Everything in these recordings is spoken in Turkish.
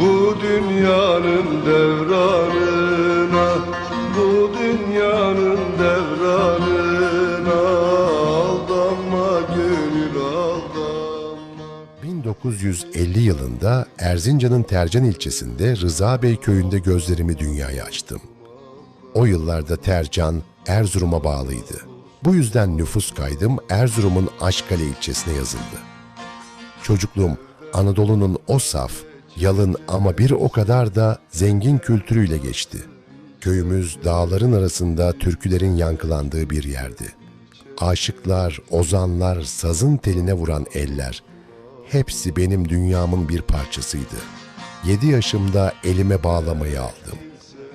Bu dünyanın devranına Bu dünyanın devranına Aldanma gönül aldanma 1950 yılında Erzincan'ın Tercan ilçesinde Rıza Bey köyünde gözlerimi dünyaya açtım. O yıllarda Tercan Erzurum'a bağlıydı. Bu yüzden nüfus kaydım Erzurum'un Aşkale ilçesine yazıldı. Çocukluğum Anadolu'nun o saf, yalın ama bir o kadar da zengin kültürüyle geçti. Köyümüz dağların arasında türkülerin yankılandığı bir yerdi. Aşıklar, ozanlar, sazın teline vuran eller, hepsi benim dünyamın bir parçasıydı. Yedi yaşımda elime bağlamayı aldım.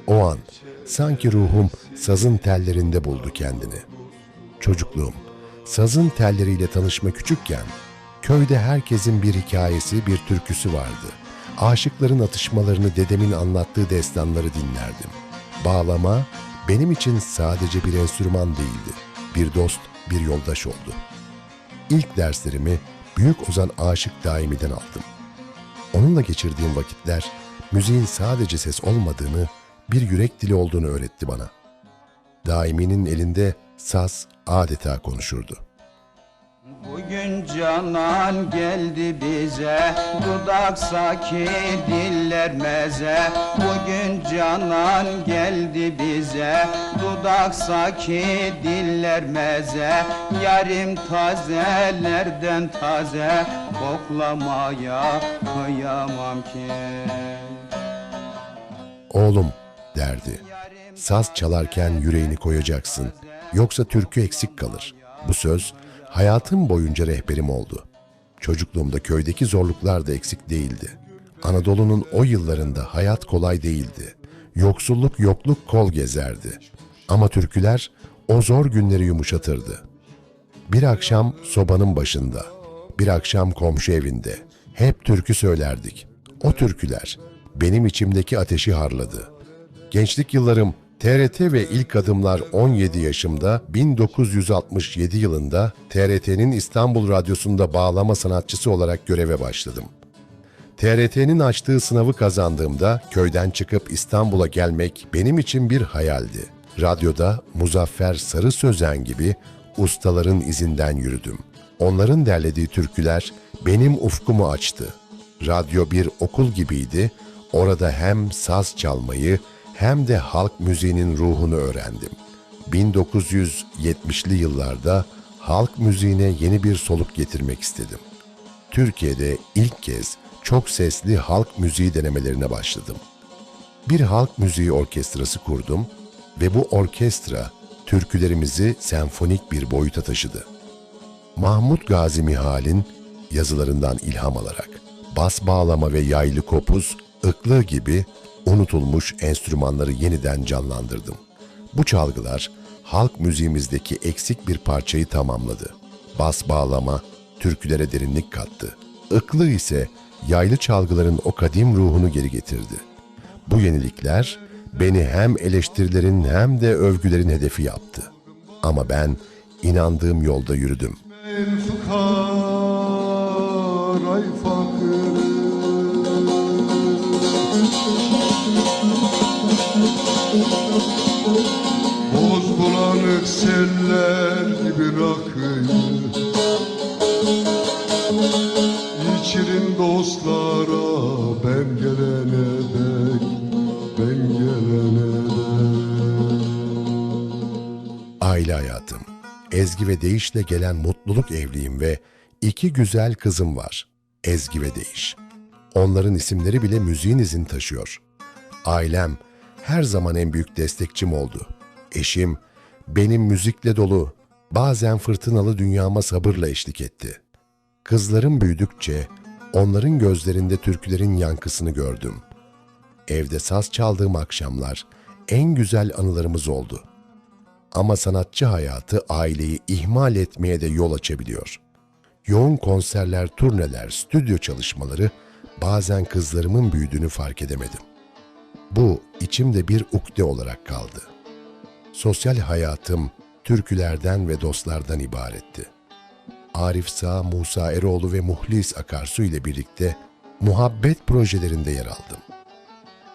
O an sanki ruhum sazın tellerinde buldu kendini. Çocukluğum, sazın telleriyle tanışma küçükken, köyde herkesin bir hikayesi, bir türküsü vardı. Aşıkların atışmalarını dedemin anlattığı destanları dinlerdim. Bağlama benim için sadece bir enstrüman değildi. Bir dost, bir yoldaş oldu. İlk derslerimi Büyük Ozan Aşık Daimi'den aldım. Onunla geçirdiğim vakitler müziğin sadece ses olmadığını, bir yürek dili olduğunu öğretti bana. Daimi'nin elinde saz adeta konuşurdu. Bugün canan geldi bize Dudak saki diller meze Bugün canan geldi bize Dudak saki diller meze Yarim tazelerden taze Koklamaya kıyamam ki Oğlum derdi. Saz çalarken yüreğini koyacaksın. Yoksa türkü eksik kalır. Bu söz hayatım boyunca rehberim oldu. Çocukluğumda köydeki zorluklar da eksik değildi. Anadolu'nun o yıllarında hayat kolay değildi. Yoksulluk yokluk kol gezerdi. Ama türküler o zor günleri yumuşatırdı. Bir akşam sobanın başında, bir akşam komşu evinde. Hep türkü söylerdik. O türküler benim içimdeki ateşi harladı. Gençlik yıllarım TRT ve ilk adımlar 17 yaşımda 1967 yılında TRT'nin İstanbul Radyosu'nda bağlama sanatçısı olarak göreve başladım. TRT'nin açtığı sınavı kazandığımda köyden çıkıp İstanbul'a gelmek benim için bir hayaldi. Radyoda Muzaffer Sarı Sözen gibi ustaların izinden yürüdüm. Onların derlediği türküler benim ufkumu açtı. Radyo bir okul gibiydi. Orada hem saz çalmayı hem de halk müziğinin ruhunu öğrendim. 1970'li yıllarda halk müziğine yeni bir soluk getirmek istedim. Türkiye'de ilk kez çok sesli halk müziği denemelerine başladım. Bir halk müziği orkestrası kurdum ve bu orkestra türkülerimizi senfonik bir boyuta taşıdı. Mahmut Gazi Mihal'in yazılarından ilham alarak bas bağlama ve yaylı kopuz, ıklığı gibi unutulmuş enstrümanları yeniden canlandırdım. Bu çalgılar halk müziğimizdeki eksik bir parçayı tamamladı. Bas bağlama türkülere derinlik kattı. Iklığı ise yaylı çalgıların o kadim ruhunu geri getirdi. Bu yenilikler beni hem eleştirilerin hem de övgülerin hedefi yaptı. Ama ben inandığım yolda yürüdüm. Fukar Aile hayatım. Ezgi ve Değiş'le gelen mutluluk evliyim ve iki güzel kızım var. Ezgi ve Değiş. Onların isimleri bile müziğin izini taşıyor. Ailem her zaman en büyük destekçim oldu. Eşim benim müzikle dolu, bazen fırtınalı dünyama sabırla eşlik etti. Kızlarım büyüdükçe onların gözlerinde türkülerin yankısını gördüm. Evde saz çaldığım akşamlar en güzel anılarımız oldu.'' Ama sanatçı hayatı aileyi ihmal etmeye de yol açabiliyor. Yoğun konserler, turneler, stüdyo çalışmaları bazen kızlarımın büyüdüğünü fark edemedim. Bu içimde bir ukde olarak kaldı. Sosyal hayatım türkülerden ve dostlardan ibaretti. Arif Sağ, Musa Eroğlu ve Muhlis Akarsu ile birlikte muhabbet projelerinde yer aldım.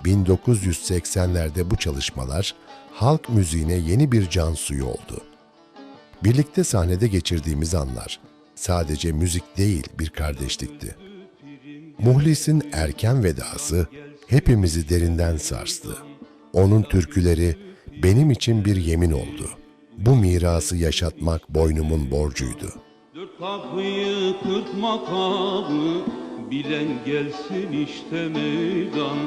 1980'lerde bu çalışmalar halk müziğine yeni bir can suyu oldu. Birlikte sahnede geçirdiğimiz anlar sadece müzik değil bir kardeşlikti. Muhlis'in erken vedası hepimizi derinden sarstı. Onun türküleri benim için bir yemin oldu. Bu mirası yaşatmak boynumun borcuydu. Dört kapıyı kırk makamı Bilen gelsin işte meydan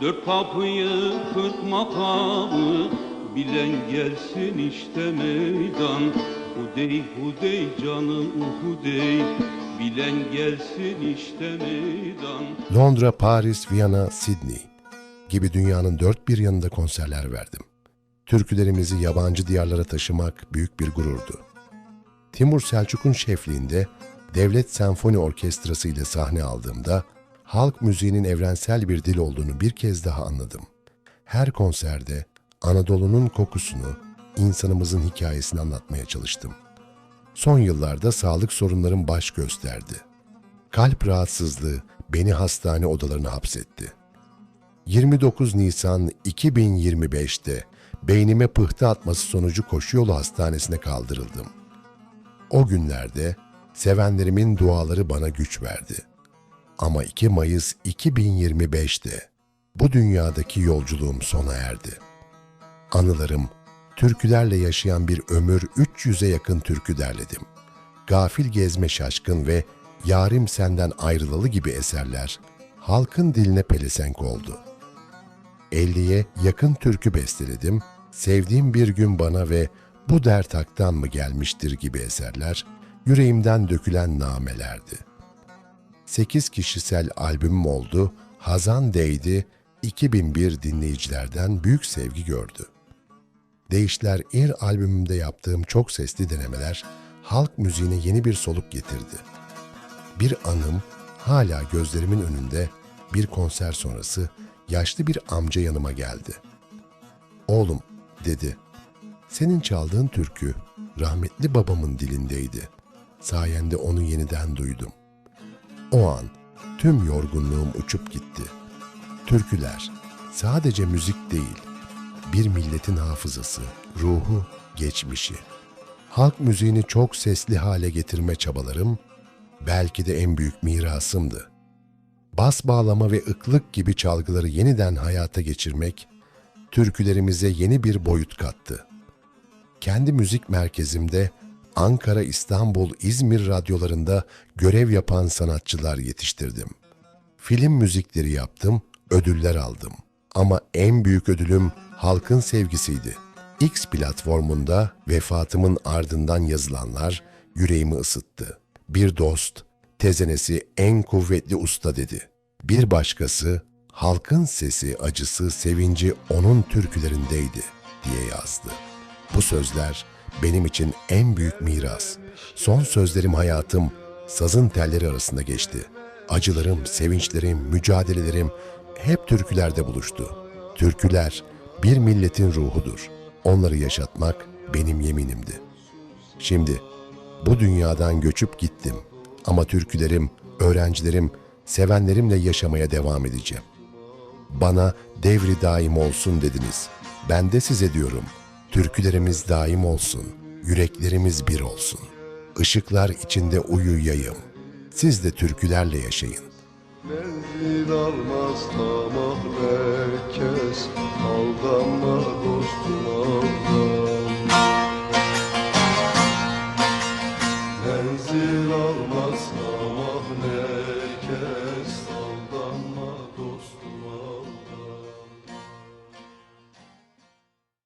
Dört kapıyı kırk makamı Bilen gelsin işte meydan Hudey hudey canım hudey Bilen gelsin işte meydan Londra, Paris, Viyana, Sydney gibi dünyanın dört bir yanında konserler verdim. Türkülerimizi yabancı diyarlara taşımak büyük bir gururdu. Timur Selçuk'un şefliğinde Devlet Senfoni Orkestrası ile sahne aldığımda halk müziğinin evrensel bir dil olduğunu bir kez daha anladım. Her konserde Anadolu'nun kokusunu, insanımızın hikayesini anlatmaya çalıştım. Son yıllarda sağlık sorunlarım baş gösterdi. Kalp rahatsızlığı beni hastane odalarına hapsetti. 29 Nisan 2025'te beynime pıhtı atması sonucu koşu yolu hastanesine kaldırıldım. O günlerde sevenlerimin duaları bana güç verdi. Ama 2 Mayıs 2025'te bu dünyadaki yolculuğum sona erdi. Anılarım, türkülerle yaşayan bir ömür 300'e yakın türkü derledim. Gafil gezme şaşkın ve Yarim senden ayrılalı gibi eserler halkın diline pelesenk oldu. 50'ye yakın türkü besteledim, sevdiğim bir gün bana ve bu dert haktan mı gelmiştir gibi eserler yüreğimden dökülen namelerdi. 8 kişisel albümüm oldu, Hazan Değdi, 2001 dinleyicilerden büyük sevgi gördü. Değişler İr albümümde yaptığım çok sesli denemeler halk müziğine yeni bir soluk getirdi. Bir anım hala gözlerimin önünde bir konser sonrası yaşlı bir amca yanıma geldi. Oğlum dedi. Senin çaldığın türkü rahmetli babamın dilindeydi. Sayende onu yeniden duydum. O an tüm yorgunluğum uçup gitti. Türküler sadece müzik değil, bir milletin hafızası, ruhu, geçmişi. Halk müziğini çok sesli hale getirme çabalarım belki de en büyük mirasımdı. Bas bağlama ve ıklık gibi çalgıları yeniden hayata geçirmek türkülerimize yeni bir boyut kattı. Kendi müzik merkezimde Ankara, İstanbul, İzmir radyolarında görev yapan sanatçılar yetiştirdim. Film müzikleri yaptım, ödüller aldım. Ama en büyük ödülüm halkın sevgisiydi. X platformunda vefatımın ardından yazılanlar yüreğimi ısıttı. Bir dost, tezenesi en kuvvetli usta dedi. Bir başkası, halkın sesi, acısı, sevinci onun türkülerindeydi diye yazdı. Bu sözler benim için en büyük miras. Son sözlerim hayatım sazın telleri arasında geçti. Acılarım, sevinçlerim, mücadelelerim hep türkülerde buluştu. Türküler bir milletin ruhudur. Onları yaşatmak benim yeminimdi. Şimdi bu dünyadan göçüp gittim ama türkülerim, öğrencilerim, sevenlerimle yaşamaya devam edeceğim. Bana devri daim olsun dediniz. Ben de size diyorum. Türkülerimiz daim olsun. Yüreklerimiz bir olsun. Işıklar içinde uyuyayım. Siz de türkülerle yaşayın. Menzil almaz tamah herkes Aldanma dostum aldan